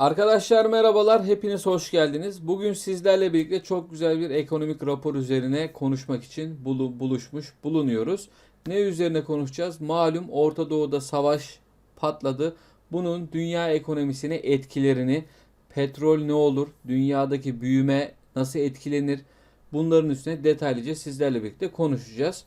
Arkadaşlar merhabalar, hepiniz hoş geldiniz. Bugün sizlerle birlikte çok güzel bir ekonomik rapor üzerine konuşmak için bulu- buluşmuş bulunuyoruz. Ne üzerine konuşacağız? Malum Orta Doğu'da savaş patladı. Bunun dünya ekonomisine etkilerini, petrol ne olur, dünyadaki büyüme nasıl etkilenir? Bunların üstüne detaylıca sizlerle birlikte konuşacağız.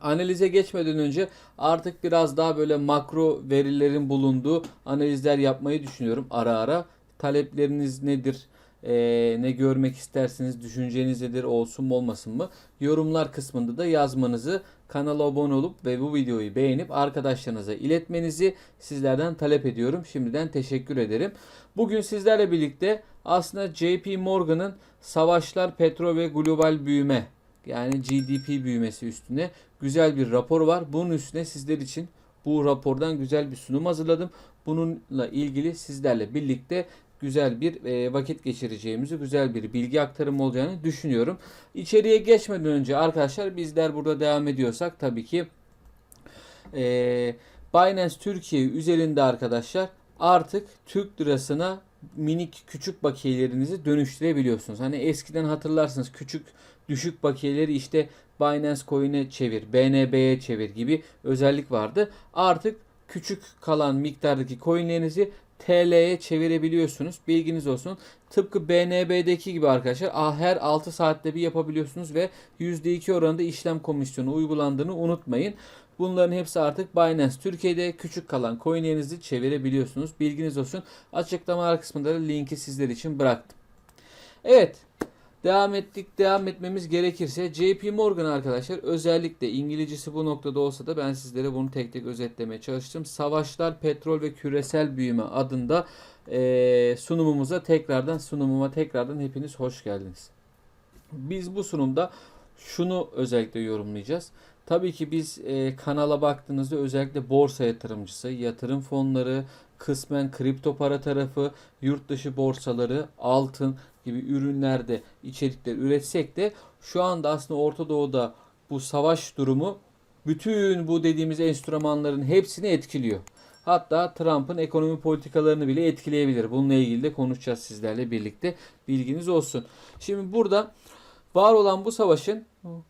Analize geçmeden önce artık biraz daha böyle makro verilerin bulunduğu analizler yapmayı düşünüyorum ara ara. Talepleriniz nedir? Ee, ne görmek istersiniz? Düşünceniz nedir? Olsun mu olmasın mı? Yorumlar kısmında da yazmanızı, kanala abone olup ve bu videoyu beğenip arkadaşlarınıza iletmenizi sizlerden talep ediyorum. Şimdiden teşekkür ederim. Bugün sizlerle birlikte aslında JP Morgan'ın Savaşlar, Petrol ve Global Büyüme yani GDP büyümesi üstüne güzel bir rapor var. Bunun üstüne sizler için bu rapordan güzel bir sunum hazırladım. Bununla ilgili sizlerle birlikte güzel bir e, vakit geçireceğimizi, güzel bir bilgi aktarımı olacağını düşünüyorum. İçeriye geçmeden önce arkadaşlar bizler burada devam ediyorsak tabii ki e, Binance Türkiye üzerinde arkadaşlar artık Türk lirasına minik küçük bakiyelerinizi dönüştürebiliyorsunuz. Hani eskiden hatırlarsınız küçük düşük bakiyeleri işte Binance Coin'e çevir, BNB'ye çevir gibi özellik vardı. Artık küçük kalan miktardaki coinlerinizi TL'ye çevirebiliyorsunuz. Bilginiz olsun. Tıpkı BNB'deki gibi arkadaşlar her 6 saatte bir yapabiliyorsunuz ve %2 oranında işlem komisyonu uygulandığını unutmayın. Bunların hepsi artık Binance Türkiye'de küçük kalan coinlerinizi çevirebiliyorsunuz. Bilginiz olsun. Açıklamalar kısmında da linki sizler için bıraktım. Evet. Devam ettik. Devam etmemiz gerekirse JP Morgan arkadaşlar özellikle İngilizcesi bu noktada olsa da ben sizlere bunu tek tek özetlemeye çalıştım. Savaşlar, Petrol ve Küresel Büyüme adında eee, sunumumuza tekrardan sunumuma tekrardan hepiniz hoş geldiniz. Biz bu sunumda şunu özellikle yorumlayacağız. Tabii ki biz e, kanala baktığınızda özellikle borsa yatırımcısı, yatırım fonları, kısmen kripto para tarafı, yurt dışı borsaları, altın gibi ürünlerde içerikler üretsek de şu anda aslında Orta Doğu'da bu savaş durumu bütün bu dediğimiz enstrümanların hepsini etkiliyor. Hatta Trump'ın ekonomi politikalarını bile etkileyebilir. Bununla ilgili de konuşacağız sizlerle birlikte. Bilginiz olsun. Şimdi burada var olan bu savaşın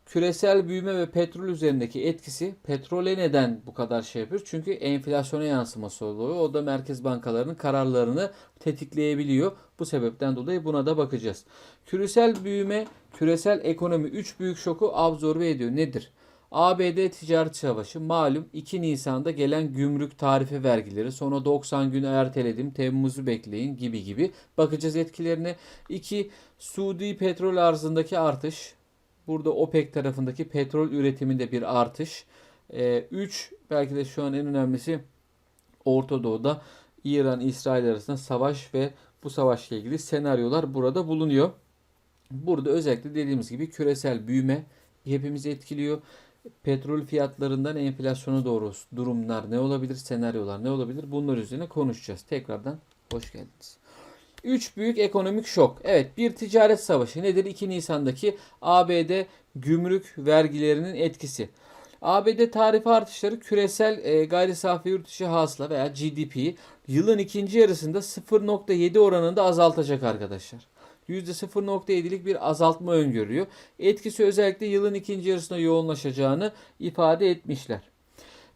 küresel büyüme ve petrol üzerindeki etkisi petrole neden bu kadar şey yapıyor? Çünkü enflasyona yansıması oluyor. O da merkez bankalarının kararlarını tetikleyebiliyor. Bu sebepten dolayı buna da bakacağız. Küresel büyüme, küresel ekonomi 3 büyük şoku absorbe ediyor. Nedir? ABD ticaret savaşı malum 2 Nisan'da gelen gümrük tarife vergileri sonra 90 gün erteledim Temmuz'u bekleyin gibi gibi bakacağız etkilerine. 2 Suudi petrol arzındaki artış burada OPEC tarafındaki petrol üretiminde bir artış. 3 belki de şu an en önemlisi Orta Doğu'da İran İsrail arasında savaş ve bu savaşla ilgili senaryolar burada bulunuyor. Burada özellikle dediğimiz gibi küresel büyüme hepimizi etkiliyor. Petrol fiyatlarından enflasyona doğru durumlar ne olabilir, senaryolar ne olabilir? Bunlar üzerine konuşacağız. Tekrardan hoş geldiniz. 3 büyük ekonomik şok. Evet bir ticaret savaşı nedir? 2 Nisan'daki ABD gümrük vergilerinin etkisi. ABD tarife artışları küresel e, gayri safi yurt dışı hasıla veya GDP'yi yılın ikinci yarısında 0.7 oranında azaltacak arkadaşlar. %0.7'lik bir azaltma öngörüyor. Etkisi özellikle yılın ikinci yarısına yoğunlaşacağını ifade etmişler.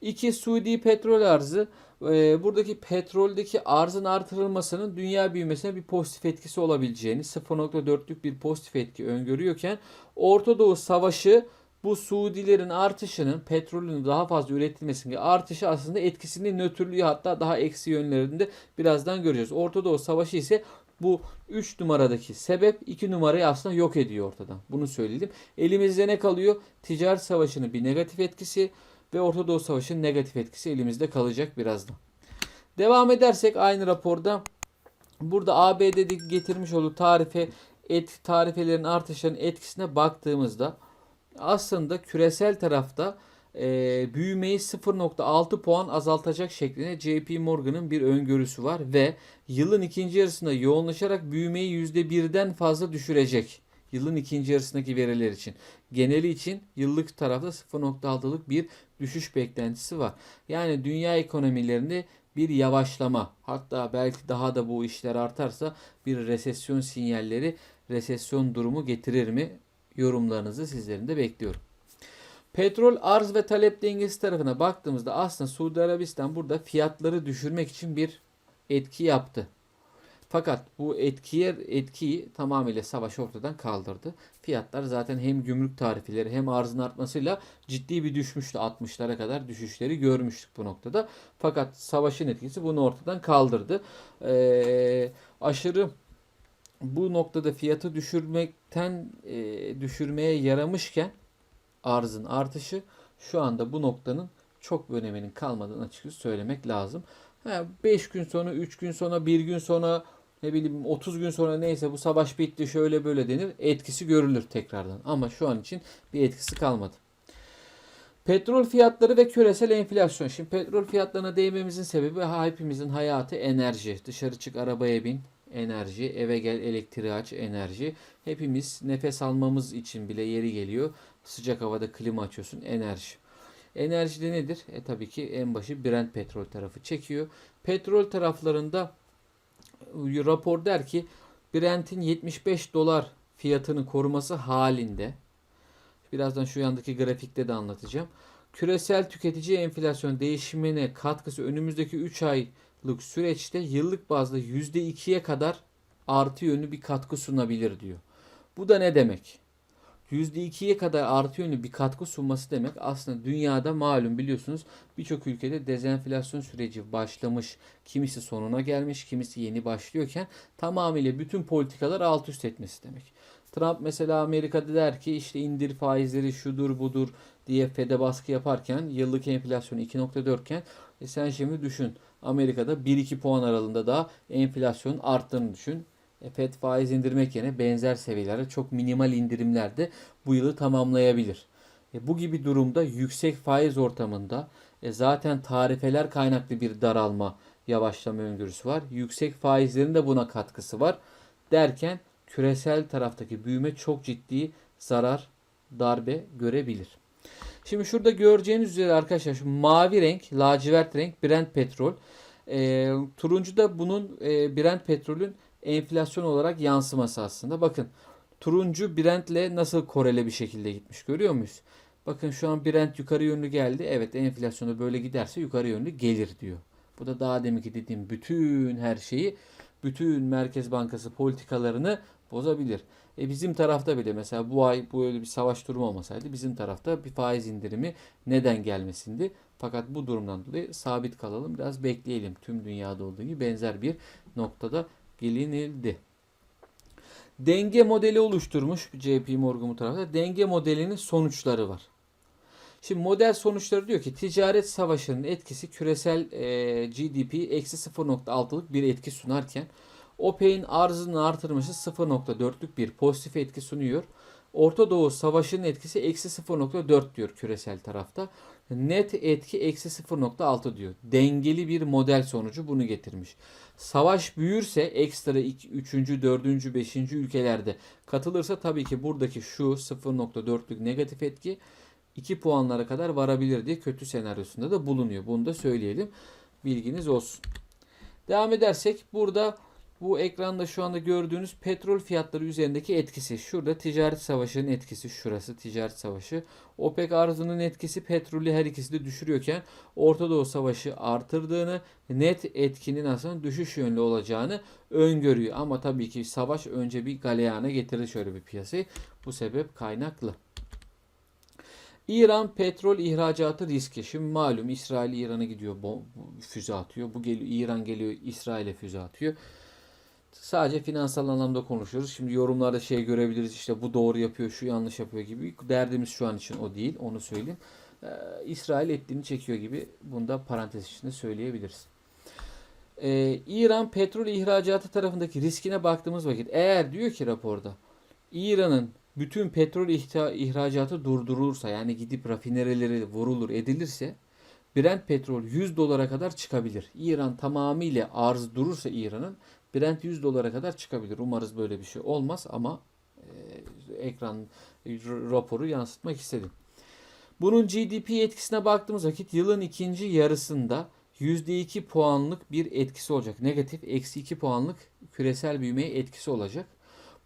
2. Suudi petrol arzı. Ee, buradaki petroldeki arzın artırılmasının dünya büyümesine bir pozitif etkisi olabileceğini 0.4'lük bir pozitif etki öngörüyorken Orta Doğu Savaşı bu Suudilerin artışının petrolün daha fazla üretilmesinin artışı aslında etkisini nötrlüğü hatta daha eksi yönlerinde birazdan göreceğiz. Orta Doğu Savaşı ise bu 3 numaradaki sebep 2 numarayı aslında yok ediyor ortadan. Bunu söyledim. Elimizde ne kalıyor? Ticaret savaşının bir negatif etkisi ve Orta Doğu Savaşı'nın negatif etkisi elimizde kalacak birazdan. Devam edersek aynı raporda burada ABD'de getirmiş olduğu tarife et, tarifelerin artışının etkisine baktığımızda aslında küresel tarafta e, büyümeyi 0.6 puan azaltacak şeklinde JP Morgan'ın bir öngörüsü var ve yılın ikinci yarısında yoğunlaşarak büyümeyi %1'den fazla düşürecek. Yılın ikinci yarısındaki veriler için. Geneli için yıllık tarafta 0.6'lık bir düşüş beklentisi var. Yani dünya ekonomilerinde bir yavaşlama hatta belki daha da bu işler artarsa bir resesyon sinyalleri, resesyon durumu getirir mi? Yorumlarınızı sizlerin de bekliyorum. Petrol arz ve talep dengesi tarafına baktığımızda aslında Suudi Arabistan burada fiyatları düşürmek için bir etki yaptı. Fakat bu etkiye etkiyi tamamıyla savaş ortadan kaldırdı. Fiyatlar zaten hem gümrük tarifeleri hem arzın artmasıyla ciddi bir düşmüştü. 60'lara kadar düşüşleri görmüştük bu noktada. Fakat savaşın etkisi bunu ortadan kaldırdı. Ee, aşırı bu noktada fiyatı düşürmekten e, düşürmeye yaramışken arzın artışı şu anda bu noktanın çok bir öneminin kalmadığını açıkçası söylemek lazım. 5 gün sonra, 3 gün sonra, 1 gün sonra ne bileyim 30 gün sonra neyse bu savaş bitti şöyle böyle denir. Etkisi görülür tekrardan. Ama şu an için bir etkisi kalmadı. Petrol fiyatları ve küresel enflasyon. Şimdi petrol fiyatlarına değmemizin sebebi hepimizin hayatı enerji. Dışarı çık arabaya bin enerji, eve gel elektriği aç enerji. Hepimiz nefes almamız için bile yeri geliyor. Sıcak havada klima açıyorsun enerji. Enerji de nedir? E tabii ki en başı Brent petrol tarafı çekiyor. Petrol taraflarında rapor der ki Brent'in 75 dolar fiyatını koruması halinde birazdan şu yandaki grafikte de anlatacağım. Küresel tüketici enflasyon değişimine katkısı önümüzdeki 3 aylık süreçte yıllık bazda %2'ye kadar artı yönlü bir katkı sunabilir diyor. Bu da ne demek? %2'ye kadar artı yönlü bir katkı sunması demek aslında dünyada malum biliyorsunuz birçok ülkede dezenflasyon süreci başlamış. Kimisi sonuna gelmiş, kimisi yeni başlıyorken tamamıyla bütün politikalar alt üst etmesi demek. Trump mesela Amerika'da der ki işte indir faizleri şudur budur diye Fed'e baskı yaparken yıllık enflasyon 2.4 iken e sen şimdi düşün Amerika'da 1-2 puan aralığında daha enflasyon arttığını düşün. E, FED faiz indirmek yerine benzer seviyelerde çok minimal indirimlerde bu yılı tamamlayabilir. E, bu gibi durumda yüksek faiz ortamında e, zaten tarifeler kaynaklı bir daralma, yavaşlama öngörüsü var. Yüksek faizlerin de buna katkısı var. Derken küresel taraftaki büyüme çok ciddi zarar, darbe görebilir. Şimdi şurada göreceğiniz üzere arkadaşlar şu mavi renk, lacivert renk Brent petrol. E, turuncu da bunun e, Brent petrolün enflasyon olarak yansıması aslında. Bakın turuncu Brent'le nasıl korele bir şekilde gitmiş görüyor muyuz? Bakın şu an Brent yukarı yönlü geldi. Evet enflasyonu böyle giderse yukarı yönlü gelir diyor. Bu da daha deminki dediğim bütün her şeyi bütün Merkez Bankası politikalarını bozabilir. E bizim tarafta bile mesela bu ay bu öyle bir savaş durumu olmasaydı bizim tarafta bir faiz indirimi neden gelmesindi. Fakat bu durumdan dolayı sabit kalalım biraz bekleyelim. Tüm dünyada olduğu gibi benzer bir noktada gelinildi. Denge modeli oluşturmuş JP Morgan bu tarafta. Denge modelinin sonuçları var. Şimdi model sonuçları diyor ki ticaret savaşının etkisi küresel e, GDP eksi 0.6'lık bir etki sunarken OPEC'in arzını artırması 0.4'lük bir pozitif etki sunuyor. Orta Doğu savaşının etkisi eksi 0.4 diyor küresel tarafta. Net etki eksi 0.6 diyor. Dengeli bir model sonucu bunu getirmiş. Savaş büyürse ekstra 3. 4. 5. ülkelerde katılırsa tabii ki buradaki şu 0.4'lük negatif etki 2 puanlara kadar varabilir diye kötü senaryosunda da bulunuyor. Bunu da söyleyelim. Bilginiz olsun. Devam edersek burada bu ekranda şu anda gördüğünüz petrol fiyatları üzerindeki etkisi. Şurada ticaret savaşının etkisi. Şurası ticaret savaşı. OPEC arzının etkisi petrolü her ikisi de düşürüyorken Orta Doğu savaşı artırdığını net etkinin aslında düşüş yönlü olacağını öngörüyor. Ama tabii ki savaş önce bir galeyana getirir şöyle bir piyasayı. Bu sebep kaynaklı. İran petrol ihracatı riski. Şimdi malum İsrail İran'a gidiyor füze atıyor. Bu geliyor İran geliyor İsrail'e füze atıyor. Sadece finansal anlamda konuşuyoruz. Şimdi yorumlarda şey görebiliriz işte bu doğru yapıyor, şu yanlış yapıyor gibi. Derdimiz şu an için o değil. Onu söyleyeyim. Ee, İsrail ettiğini çekiyor gibi. Bunu da parantez içinde söyleyebiliriz. Ee, İran petrol ihracatı tarafındaki riskine baktığımız vakit eğer diyor ki raporda İran'ın bütün petrol ihracatı durdurulursa yani gidip rafinereleri vurulur edilirse Brent petrol 100 dolara kadar çıkabilir. İran tamamıyla arz durursa İran'ın Brent 100 dolara kadar çıkabilir. Umarız böyle bir şey olmaz ama e, ekran raporu yansıtmak istedim. Bunun GDP etkisine baktığımız vakit yılın ikinci yarısında %2 puanlık bir etkisi olacak. Negatif eksi 2 puanlık küresel büyümeye etkisi olacak.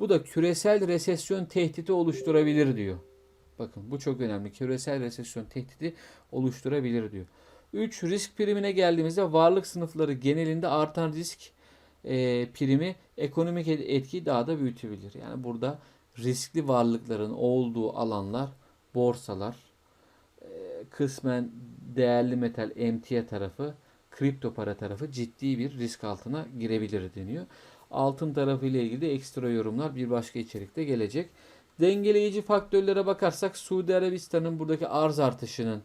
Bu da küresel resesyon tehdidi oluşturabilir diyor. Bakın bu çok önemli. Küresel resesyon tehdidi oluşturabilir diyor. 3. Risk primine geldiğimizde varlık sınıfları genelinde artan risk e, primi ekonomik et- etkiyi daha da büyütebilir. Yani burada riskli varlıkların olduğu alanlar borsalar, e, kısmen değerli metal emtia tarafı, kripto para tarafı ciddi bir risk altına girebilir deniyor. Altın tarafı ile ilgili de ekstra yorumlar bir başka içerikte gelecek. Dengeleyici faktörlere bakarsak Suudi Arabistan'ın buradaki arz artışının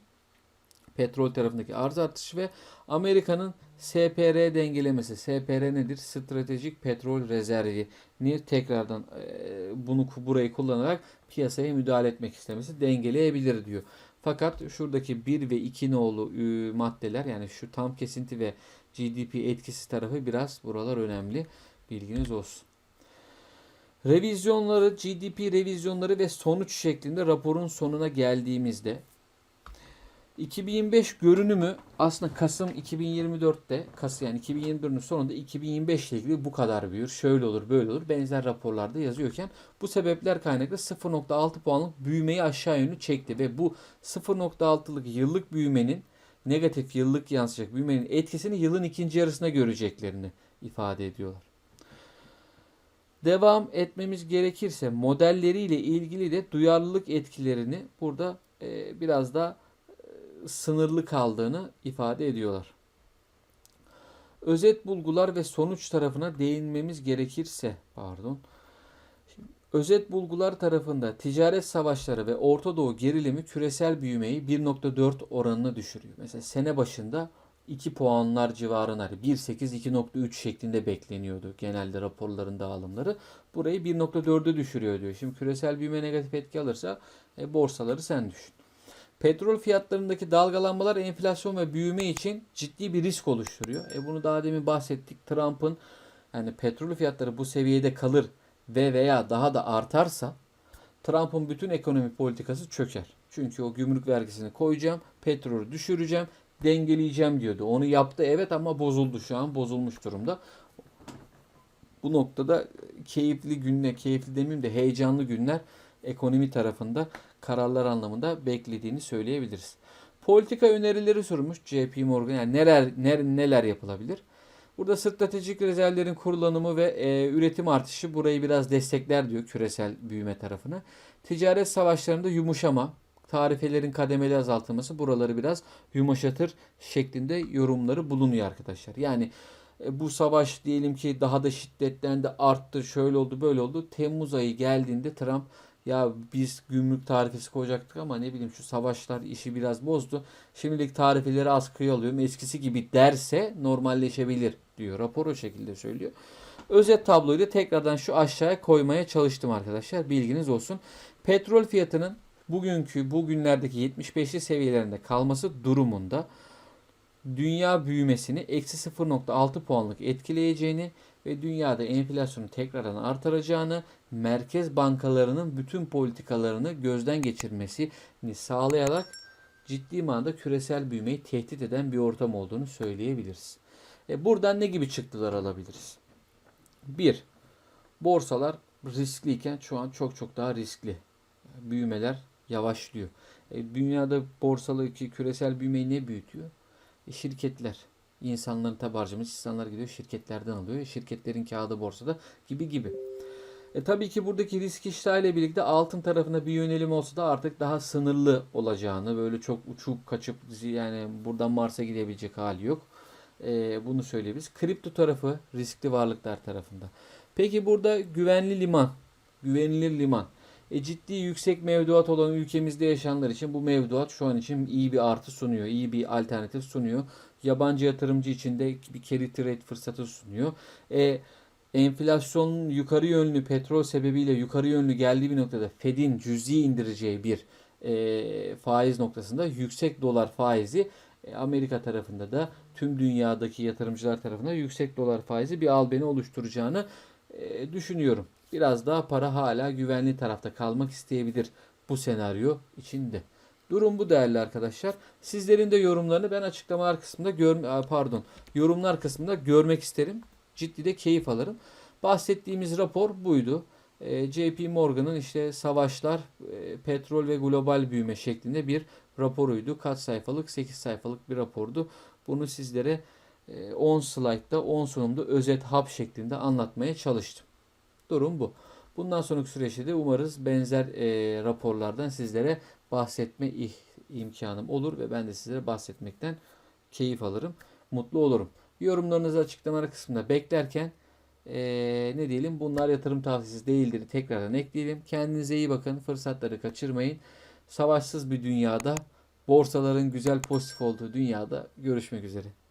petrol tarafındaki arz artışı ve Amerika'nın SPR dengelemesi. SPR nedir? Stratejik petrol rezervi. Ni tekrardan e, bunu burayı kullanarak piyasaya müdahale etmek istemesi dengeleyebilir diyor. Fakat şuradaki 1 ve 2 nolu e, maddeler yani şu tam kesinti ve GDP etkisi tarafı biraz buralar önemli. Bilginiz olsun. Revizyonları, GDP revizyonları ve sonuç şeklinde raporun sonuna geldiğimizde 2025 görünümü aslında Kasım 2024'te Kasım yani 2024'ün sonunda 2025 ile ilgili bu kadar büyür. Şöyle olur, böyle olur. Benzer raporlarda yazıyorken bu sebepler kaynaklı 0.6 puanlık büyümeyi aşağı yönlü çekti ve bu 0.6'lık yıllık büyümenin negatif yıllık yansıyacak büyümenin etkisini yılın ikinci yarısına göreceklerini ifade ediyorlar. Devam etmemiz gerekirse modelleriyle ilgili de duyarlılık etkilerini burada biraz da e, sınırlı kaldığını ifade ediyorlar. Özet bulgular ve sonuç tarafına değinmemiz gerekirse, pardon. Şimdi, özet bulgular tarafında ticaret savaşları ve Orta Doğu gerilimi küresel büyümeyi 1.4 oranına düşürüyor. Mesela sene başında 2 puanlar civarına 1.8-2.3 şeklinde bekleniyordu genelde raporların dağılımları. Burayı 1.4'e düşürüyor diyor. Şimdi küresel büyüme negatif etki alırsa e, borsaları sen düşün. Petrol fiyatlarındaki dalgalanmalar enflasyon ve büyüme için ciddi bir risk oluşturuyor. E bunu daha demin bahsettik. Trump'ın yani petrol fiyatları bu seviyede kalır ve veya daha da artarsa Trump'ın bütün ekonomi politikası çöker. Çünkü o gümrük vergisini koyacağım, petrolü düşüreceğim, dengeleyeceğim diyordu. Onu yaptı evet ama bozuldu şu an bozulmuş durumda. Bu noktada keyifli günler, keyifli demeyeyim de heyecanlı günler ekonomi tarafında kararlar anlamında beklediğini söyleyebiliriz. Politika önerileri sormuş JP Morgan. Yani neler neler, neler yapılabilir? Burada stratejik rezervlerin kullanımı ve e, üretim artışı burayı biraz destekler diyor küresel büyüme tarafına. Ticaret savaşlarında yumuşama, tarifelerin kademeli azaltılması buraları biraz yumuşatır şeklinde yorumları bulunuyor arkadaşlar. Yani e, bu savaş diyelim ki daha da şiddetlendi, arttı, şöyle oldu, böyle oldu. Temmuz ayı geldiğinde Trump ya biz gümrük tarifesi koyacaktık ama ne bileyim şu savaşlar işi biraz bozdu. Şimdilik tarifeleri askıya alıyorum. Eskisi gibi derse normalleşebilir diyor. Rapor o şekilde söylüyor. Özet tabloyu da tekrardan şu aşağıya koymaya çalıştım arkadaşlar. Bilginiz olsun. Petrol fiyatının bugünkü bugünlerdeki 75'li seviyelerinde kalması durumunda dünya büyümesini eksi 0.6 puanlık etkileyeceğini ve dünyada enflasyonu tekrardan artıracağını, merkez bankalarının bütün politikalarını gözden geçirmesini sağlayarak ciddi manada küresel büyümeyi tehdit eden bir ortam olduğunu söyleyebiliriz. E buradan ne gibi çıktılar alabiliriz? 1. Borsalar riskliyken şu an çok çok daha riskli. Büyümeler yavaşlıyor. E, dünyada borsadaki küresel büyümeyi ne büyütüyor? E, şirketler. İnsanların tabi harcamış insanlar gidiyor şirketlerden alıyor. Şirketlerin kağıdı borsada gibi gibi. E tabii ki buradaki risk iştahıyla birlikte altın tarafına bir yönelim olsa da artık daha sınırlı olacağını böyle çok uçup kaçıp yani buradan Mars'a gidebilecek hali yok. E, bunu söyleyebiliriz. Kripto tarafı riskli varlıklar tarafında. Peki burada güvenli liman, güvenilir liman. E, ciddi yüksek mevduat olan ülkemizde yaşayanlar için bu mevduat şu an için iyi bir artı sunuyor. iyi bir alternatif sunuyor. Yabancı yatırımcı için de bir carry trade fırsatı sunuyor. E, enflasyonun yukarı yönlü petrol sebebiyle yukarı yönlü geldiği bir noktada Fed'in cüzi indireceği bir e, faiz noktasında yüksek dolar faizi e, Amerika tarafında da tüm dünyadaki yatırımcılar tarafından yüksek dolar faizi bir albeni oluşturacağını e, düşünüyorum. Biraz daha para hala güvenli tarafta kalmak isteyebilir bu senaryo içinde. Durum bu değerli arkadaşlar. Sizlerin de yorumlarını ben açıklamalar kısmında gör Aa, pardon, yorumlar kısmında görmek isterim. Ciddi de keyif alırım. Bahsettiğimiz rapor buydu. E, JP Morgan'ın işte savaşlar, e, petrol ve global büyüme şeklinde bir raporuydu. Kaç sayfalık? 8 sayfalık bir rapordu. Bunu sizlere e, 10 slaytta 10 sunumda özet hap şeklinde anlatmaya çalıştım. Durum bu. Bundan sonraki süreçte de umarız benzer e, raporlardan sizlere bahsetme imkanım olur ve ben de sizlere bahsetmekten keyif alırım, mutlu olurum. Yorumlarınızı açıklamalar kısmında beklerken eee, ne diyelim bunlar yatırım tavsiyesi değildir. Tekrardan ekleyelim. Kendinize iyi bakın. Fırsatları kaçırmayın. Savaşsız bir dünyada borsaların güzel pozitif olduğu dünyada görüşmek üzere.